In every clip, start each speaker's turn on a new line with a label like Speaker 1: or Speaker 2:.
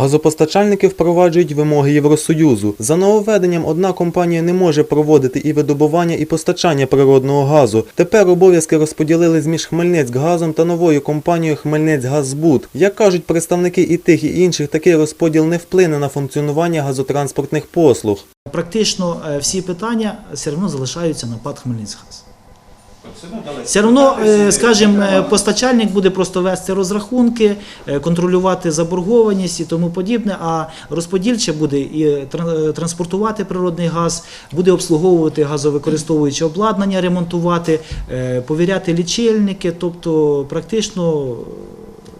Speaker 1: Газопостачальники впроваджують вимоги Євросоюзу. За нововведенням одна компанія не може проводити і видобування, і постачання природного газу. Тепер обов'язки розподілили між Хмельницькгазом та новою компанією Хмельницькгазбуд. Як кажуть представники і тих, і інших, такий розподіл не вплине на функціонування газотранспортних послуг.
Speaker 2: Практично е, всі питання все одно залишаються на ПАД Хмельницькгаз. Все одно, е, скажімо, е, постачальник буде просто вести розрахунки, е, контролювати заборгованість і тому подібне, а розподільче буде і тран- е, транспортувати природний газ, буде обслуговувати газовикористовуюче обладнання, ремонтувати, е, повіряти лічильники, тобто практично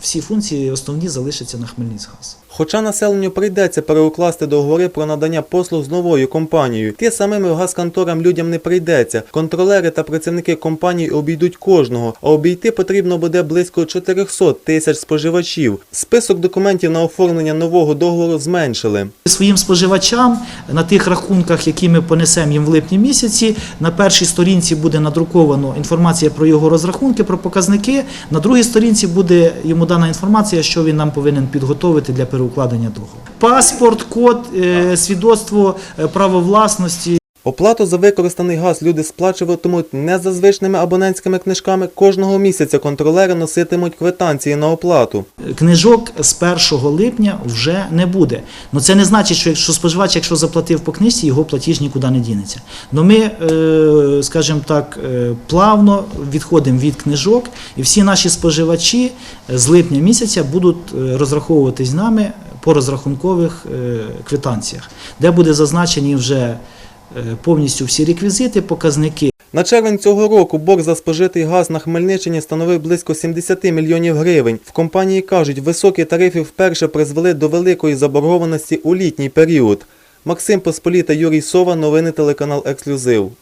Speaker 2: всі функції основні залишаться на Хмельницькгаз.
Speaker 1: Хоча населенню прийдеться переукласти договори про надання послуг з новою компанією, ті самими газконторам людям не прийдеться. Контролери та працівники компанії обійдуть кожного, а обійти потрібно буде близько 400 тисяч споживачів. Список документів на оформлення нового договору зменшили.
Speaker 2: Своїм споживачам на тих рахунках, які ми понесемо їм в липні місяці, на першій сторінці буде надруковано інформація про його розрахунки, про показники. На другій сторінці буде йому дана інформація, що він нам повинен підготовити для переукладення договору. Паспорт, код, е, свідоцтво е, право власності.
Speaker 1: Оплату за використаний газ люди сплачуватимуть не за звичними абонентськими книжками. Кожного місяця контролери носитимуть квитанції на оплату.
Speaker 2: Книжок з 1 липня вже не буде. Ну це не значить, що якщо споживач, якщо заплатив по книжці, його платіж нікуди не дінеться. Ну ми, е, скажімо так, е, плавно відходимо від книжок, і всі наші споживачі з липня місяця будуть е, розраховуватись з нами по розрахункових е, квитанціях, де буде зазначені вже е, повністю всі реквізити, показники.
Speaker 1: На червень цього року борг за спожитий газ на Хмельниччині становив близько 70 мільйонів гривень. В компанії кажуть, високі тарифи вперше призвели до великої заборгованості у літній період. Максим Посполіта, Юрій Сова, новини телеканал Ексклюзив.